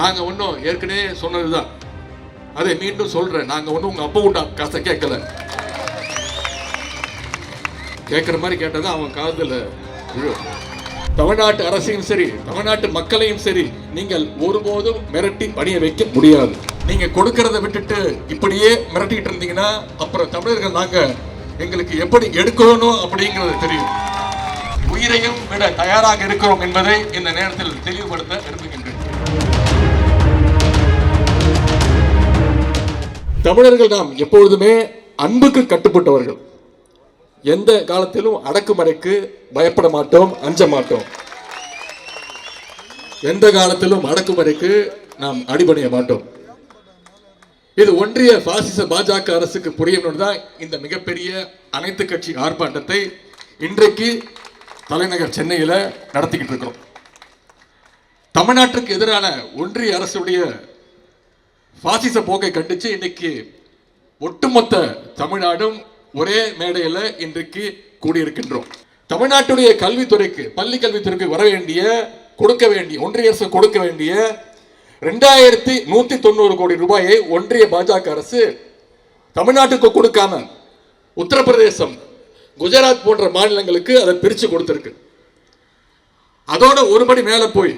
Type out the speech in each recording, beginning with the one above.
நாங்கள் ஒன்றும் ஏற்கனவே சொன்னதுதான். அதை மீண்டும் சொல்கிறேன் நாங்கள் ஒன்றும் உங்கள் அப்பா உண்டா காசை கேட்கல. கேட்குற மாதிரி கேட்டதான் அவன் காதில் விழும். தமிழ்நாட்டு அரசையும் சரி தமிழ்நாட்டு மக்களையும் சரி நீங்கள் ஒருபோதும் மிரட்டி பணிய வைக்க முடியாது. நீங்க கொடுக்கறத விட்டுட்டு இப்படியே மிரட்டிட்டு இருந்தீங்கன்னா அப்புறம் தமிழர்கள் நாங்க எங்களுக்கு எப்படி எடுக்கணும் அப்படிங்கிறது தெரியும். உயிரையும் விட தயாராக இருக்கிறோம் என்பதை இந்த நேரத்தில் தெளிவுபடுத்த விரும்புகின்றேன். தமிழர்கள் நாம் எப்பொழுதுமே அன்புக்கு கட்டுப்பட்டவர்கள். எந்த காலத்திலும் அடக்குமுறைக்கு பயப்பட மாட்டோம் அஞ்ச மாட்டோம். எந்த காலத்திலும் அடக்குமுறைக்கு நாம் அடிபணிய மாட்டோம். இது ஒன்றிய பாசிச பாஜக அரசுக்கு புரியணும் தான் இந்த மிகப்பெரிய அனைத்து கட்சி ஆர்ப்பாட்டத்தை இன்றைக்கு தலைநகர் சென்னையில் நடத்திக்கிட்டு இருக்கிறோம். தமிழ்நாட்டுக்கு எதிரான ஒன்றிய அரசுடைய பாசிச போக்கை கண்டிச்சு இன்னைக்கு ஒட்டுமொத்த தமிழ்நாடும் ஒரே மேடையில் இன்றைக்கு கூடியிருக்கின்றோம். தமிழ்நாட்டுடைய கல்வித்துறைக்கு பள்ளி கல்வித்துறைக்கு வர வேண்டிய கொடுக்க வேண்டிய ஒன்றிய அரசு கொடுக்க வேண்டிய ரெண்டாயிரத்தி நூத்தி தொண்ணூறு கோடி ரூபாயை ஒன்றிய பாஜக அரசு தமிழ்நாட்டுக்கு கொடுக்காம உத்தரப்பிரதேசம் குஜராத் போன்ற மாநிலங்களுக்கு அதை பிரித்து கொடுத்துருக்கு. அதோட ஒருபடி மேலே போய்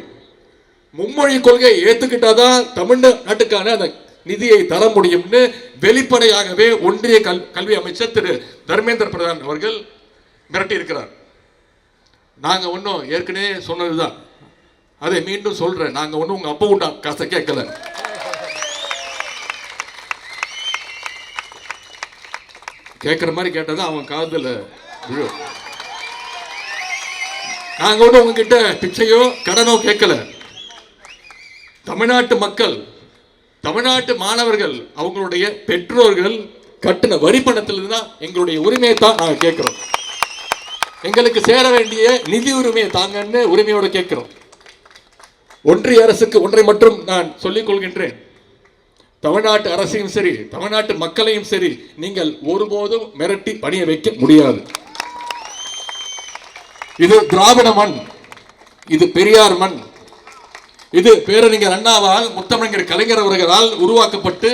மும்மொழி கொள்கையை ஏற்றுக்கிட்டாதான் தமிழ்நாட்டுக்கான அந்த நிதியை தர முடியும்னு வெளிப்படையாகவே ஒன்றிய கல் கல்வி அமைச்சர் திரு தர்மேந்திர பிரதான் அவர்கள் மிரட்டி இருக்கிறார் நாங்கள் ஒன்றும் ஏற்கனவே சொன்னதுதான். அதை மீண்டும் சொல்கிறேன் நாங்கள் ஒன்றும் உங்கள் அப்பா உண்டா காசை கேட்கல. கேட்குற மாதிரி கேட்டதான் அவன் காதில் விழும். ஒன்றும் உங்ககிட்ட பிச்சையோ கடனோ கேட்கல. தமிழ்நாட்டு மக்கள் தமிழ்நாட்டு மாணவர்கள் அவங்களுடைய பெற்றோர்கள் கட்டின வரி பணத்திலிருந்து தான் எங்களுடைய உரிமையை தான் நாங்கள் கேட்குறோம். எங்களுக்கு சேர வேண்டிய நிதி உரிமையை தாங்கன்னு உரிமையோடு கேட்கிறோம். ஒன்றிய அரசுக்கு ஒன்றை மட்டும் நான் சொல்லிக் கொள்கின்றேன். தமிழ்நாட்டு அரசையும் சரி தமிழ்நாட்டு மக்களையும் சரி நீங்கள் ஒருபோதும் மிரட்டி பணிய வைக்க முடியாது. இது திராவிட மண் இது பெரியார் மண் இது பேரறிஞர் அண்ணாவால் முத்தமிழர் கலைஞர் அவர்களால் உருவாக்கப்பட்டு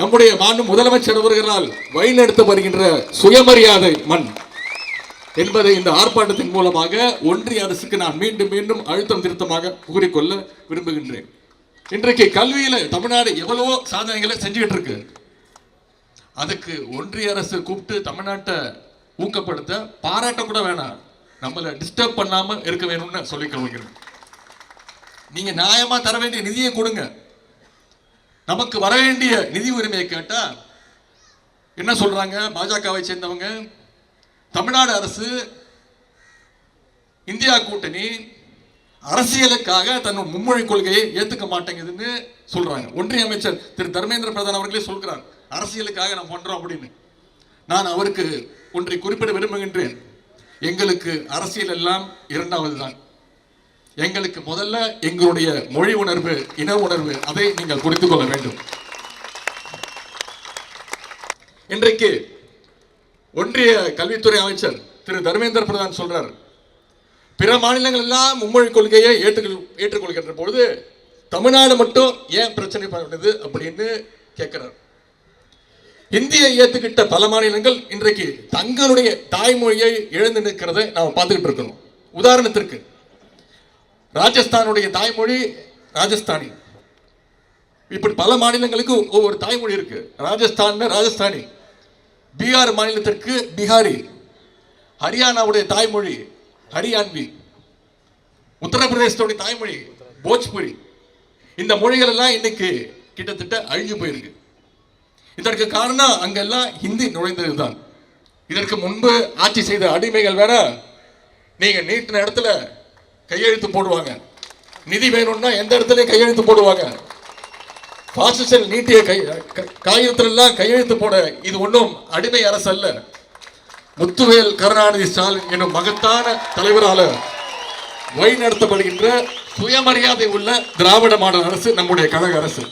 நம்முடைய மாண்பு முதலமைச்சர் அவர்களால் வழிநடத்த வருகின்ற சுயமரியாதை மண் என்பதை இந்த ஆர்ப்பாட்டத்தின் மூலமாக ஒன்றிய அரசுக்கு நான் மீண்டும் மீண்டும் அழுத்தம் திருத்தமாக கூறிக்கொள்ள விரும்புகின்றேன். இன்றைக்கு கல்வியில தமிழ்நாடு எவ்வளவோ சாதனைகளை செஞ்சுக்கிட்டு இருக்கு. அதுக்கு ஒன்றிய அரசு கூப்பிட்டு தமிழ்நாட்டை ஊக்கப்படுத்த பாராட்ட கூட வேணாம். நம்மளை டிஸ்டர்ப் பண்ணாமல் இருக்க வேணும்னு சொல்லிக் கொள்கிறேன் நீங்க நியாயமா தர வேண்டிய நிதியை கொடுங்க. நமக்கு வர வேண்டிய நிதி உரிமையை கேட்டா என்ன சொல்றாங்க? பாஜகவை சேர்ந்தவங்க தமிழ்நாடு அரசு இந்தியா கூட்டணி அரசியலுக்காக தன் மும்மொழி கொள்கையை ஏத்துக்க மாட்டேங்குதுன்னு சொல்றாங்க. ஒன்றிய அமைச்சர் திரு. தர்மேந்திர பிரதான் அவர்களே சொல்கிறார் அரசியலுக்காக நான் பண்றோம் அப்படின்னு. நான் அவருக்கு ஒன்றை குறிப்பிட விரும்புகின்றேன். எங்களுக்கு அரசியல் எல்லாம் இரண்டாவது தான் எங்களுக்கு முதல்ல எங்களுடைய மொழி உணர்வு இன உணர்வு அதை நீங்கள் புரிந்து கொள்ள வேண்டும். இன்றைக்கு ஒன்றிய கல்வித்துறை அமைச்சர் திரு தர்மேந்திர பிரதான் சொல்றார் பிற மாநிலங்கள் எல்லாம் மும்மொழி கொள்கையை ஏற்றுக்கொள் ஏற்றுக்கொள்கின்ற பொழுது தமிழ்நாடு மட்டும் ஏன் பிரச்சனை பண்ணுது அப்படின்னு கேட்கிறார். இந்தியை ஏற்றுக்கிட்ட பல மாநிலங்கள் இன்றைக்கு தங்களுடைய தாய்மொழியை இழந்து நிற்கிறத நாம் பார்த்துக்கிட்டு இருக்கணும் உதாரணத்திற்கு ராஜஸ்தானுடைய தாய்மொழி ராஜஸ்தானி. இப்படி பல மாநிலங்களுக்கு ஒவ்வொரு தாய்மொழி இருக்கு. ராஜஸ்தான் ராஜஸ்தானி பீகார் மாநிலத்திற்கு பீகாரி ஹரியானாவுடைய தாய்மொழி ஹரியான்வி உத்தரப்பிரதேசத்துடைய தாய்மொழி போஜ்புரி. இந்த மொழிகள் எல்லாம் இன்னைக்கு கிட்டத்தட்ட அழிஞ்சு போயிருக்கு. இதற்கு காரணம் அங்கெல்லாம் ஹிந்தி நுழைந்தது தான் இதற்கு முன்பு ஆட்சி செய்த அடிமைகள் வேற நீங்க நீட்டின இடத்துல கையெழுத்து போடுவாங்க. நிதி வேணும்னா எந்த இடத்துலையும் கையெழுத்து போடுவாங்க. பாசிசல் நீட்டிய கை க- காகிதத்துல எல்லாம் கையெழுத்து போட இது ஒன்றும் அடிமை அரசு அல்ல. முத்துவேல் கருணாநிதி ஸ்டாலின் என்னும் மகத்தான தலைவரால வழிநடத்தப்படுகின்ற சுயமரியாதை உள்ள திராவிட மாடல் அரசு நம்முடைய கழக அரசு.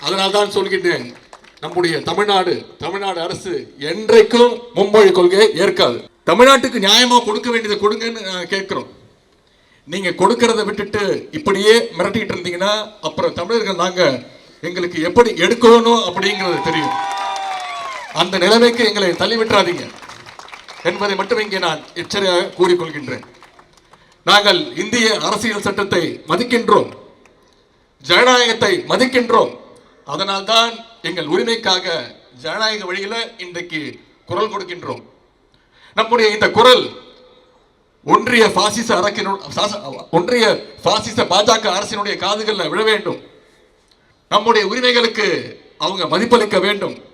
அதனால் தான் சொல்கின்றேன் நம்முடைய தமிழ்நாடு தமிழ்நாடு அரசு என்றைக்கும் மும்மொழி கொள்கையை ஏற்காது. தமிழ்நாட்டுக்கு நியாயமா கொடுக்க வேண்டியதை கொடுங்கன்னு கேட்குறோம் கேட்கிறோம். நீங்க கொடுக்கறத விட்டுட்டு இப்படியே மிரட்டிட்டு இருந்தீங்கன்னா அப்புறம் தமிழர்கள் நாங்க எங்களுக்கு எப்படி எடுக்கணும் அப்படிங்கிறது தெரியும். அந்த நிலைமைக்கு எங்களை தள்ளி விட்டுறாதீங்க. என்பதை மட்டும் இங்கே நான் எச்சரியாக கூறிக்கொள்கின்றேன். நாங்கள் இந்திய அரசியல் சட்டத்தை மதிக்கின்றோம். ஜனநாயகத்தை மதிக்கின்றோம். அதனால்தான் எங்கள் உரிமைக்காக ஜனநாயக வழியில இன்றைக்கு குரல் கொடுக்கின்றோம். நம்முடைய இந்த குரல் ஒன்றிய பாசிச அரக்கினு சாச- ஒன்றிய பாசிச பாஜக அரசினுடைய காதுகளில் விழ வேண்டும். நம்முடைய உரிமைகளுக்கு அவங்க மதிப்பளிக்க வேண்டும்.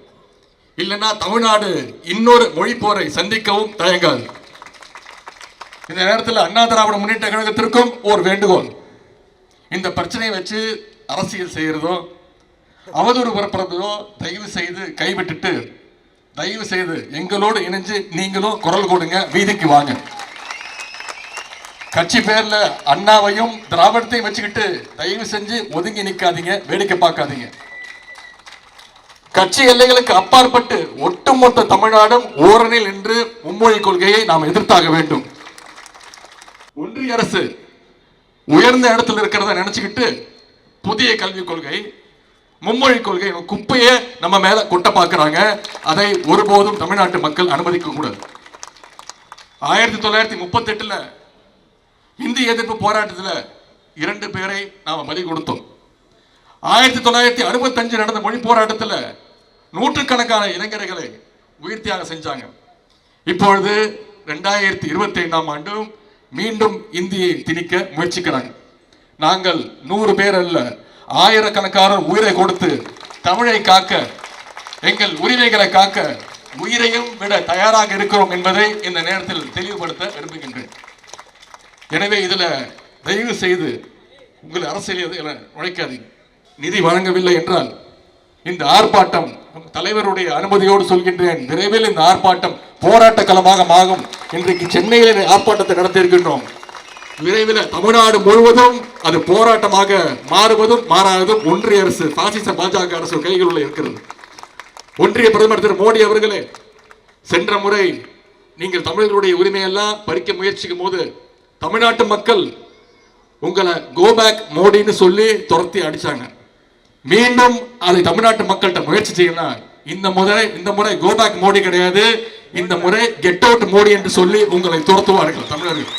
இல்லைன்னா தமிழ்நாடு இன்னொரு மொழி போரை சந்திக்கவும் தயங்காது. இந்த நேரத்தில் அண்ணா திராவிட முன்னேற்ற கழகத்திற்கும் ஒரு வேண்டுகோள். இந்த பிரச்சனையை வச்சு அரசியல் செய்கிறதோ அவதூறு பரப்புறதோ தயவு செய்து கைவிட்டுட்டு தயவு செய்து எங்களோடு இணைஞ்சு நீங்களும் குரல் கொடுங்க வீதிக்கு வாங்க. கட்சி பேர்ல அண்ணாவையும் திராவிடத்தையும் வச்சுக்கிட்டு தயவு செஞ்சு ஒதுங்கி நிக்காதீங்க வேடிக்கை பார்க்காதீங்க. கட்சி எல்லைகளுக்கு அப்பாற்பட்டு ஒட்டுமொத்த தமிழ்நாடும் ஓரணில் நின்று மும்மொழி கொள்கையை நாம் எதிர்த்தாக வேண்டும். ஒன்றிய அரசு உயர்ந்த இடத்துல இருக்கிறத நினைச்சுக்கிட்டு புதிய கல்விக் கொள்கை மும்மொழி கொள்கை குப்பையே நம்ம மேல கொட்ட பார்க்கறாங்க. அதை ஒருபோதும் தமிழ்நாட்டு மக்கள் அனுமதிக்க கூடாது. ஆயிரத்தி தொள்ளாயிரத்தி முப்பத்தி எட்டுல இந்திய எதிர்ப்பு போராட்டத்தில் இரண்டு பேரை நாம பலி கொடுத்தோம். ஆயிரத்தி தொள்ளாயிரத்தி அறுபத்தஞ்சு நடந்த மொழி போராட்டத்தில் நூற்றுக்கணக்கான இளைஞர்களை உயிர் தியாகம் செஞ்சாங்க. இப்பொழுது ரெண்டாயிரத்தி இருபத்தி ஐந்தாம் ஆண்டும் மீண்டும் இந்தியை திணிக்க முயற்சிக்கிறாங்க. நாங்கள் நூறு பேர் அல்ல ஆயிரக்கணக்கான உயிரை கொடுத்து தமிழை காக்க எங்கள் உரிமைகளை காக்க உயிரையும் விட தயாராக இருக்கிறோம் என்பதை இந்த நேரத்தில் தெளிவுபடுத்த விரும்புகிறேன். எனவே இதில் தயவு செய்து உங்கள் அரசியல் உழைக்காதீங்க நிதி வழங்கவில்லை என்றால் இந்த ஆர்ப்பாட்டம் தலைவருடைய அனுமதியோடு சொல்கின்றேன் விரைவில் இந்த ஆர்ப்பாட்டம் போராட்ட களமாக மாறும். இன்றைக்கு சென்னையில் ஆர்ப்பாட்டத்தை நடத்தியிருக்கின்றோம். விரைவில் தமிழ்நாடு முழுவதும் அது போராட்டமாக மாறுவதும் மாறாததும் ஒன்றிய அரசு பாசிச பாஜக அரசு கைகளில் இருக்கிறது. ஒன்றிய பிரதமர் திரு மோடி அவர்களே சென்ற முறை நீங்கள் தமிழர்களுடைய உரிமையெல்லாம் பறிக்க முயற்சிக்கும் போது தமிழ்நாட்டு மக்கள் உங்களை கோபேக் மோடின்னு சொல்லி துரத்தி அடிச்சாங்க. மீண்டும் அதை தமிழ்நாட்டு மக்கள்கிட்ட முயற்சி செய்யலாம் இந்த முறை இந்த முறை கோபேக் மோடி கிடையாது. இந்த முறை கெட் அவுட் மோடி என்று சொல்லி உங்களை துரத்துவார்கள் தமிழர்கள்.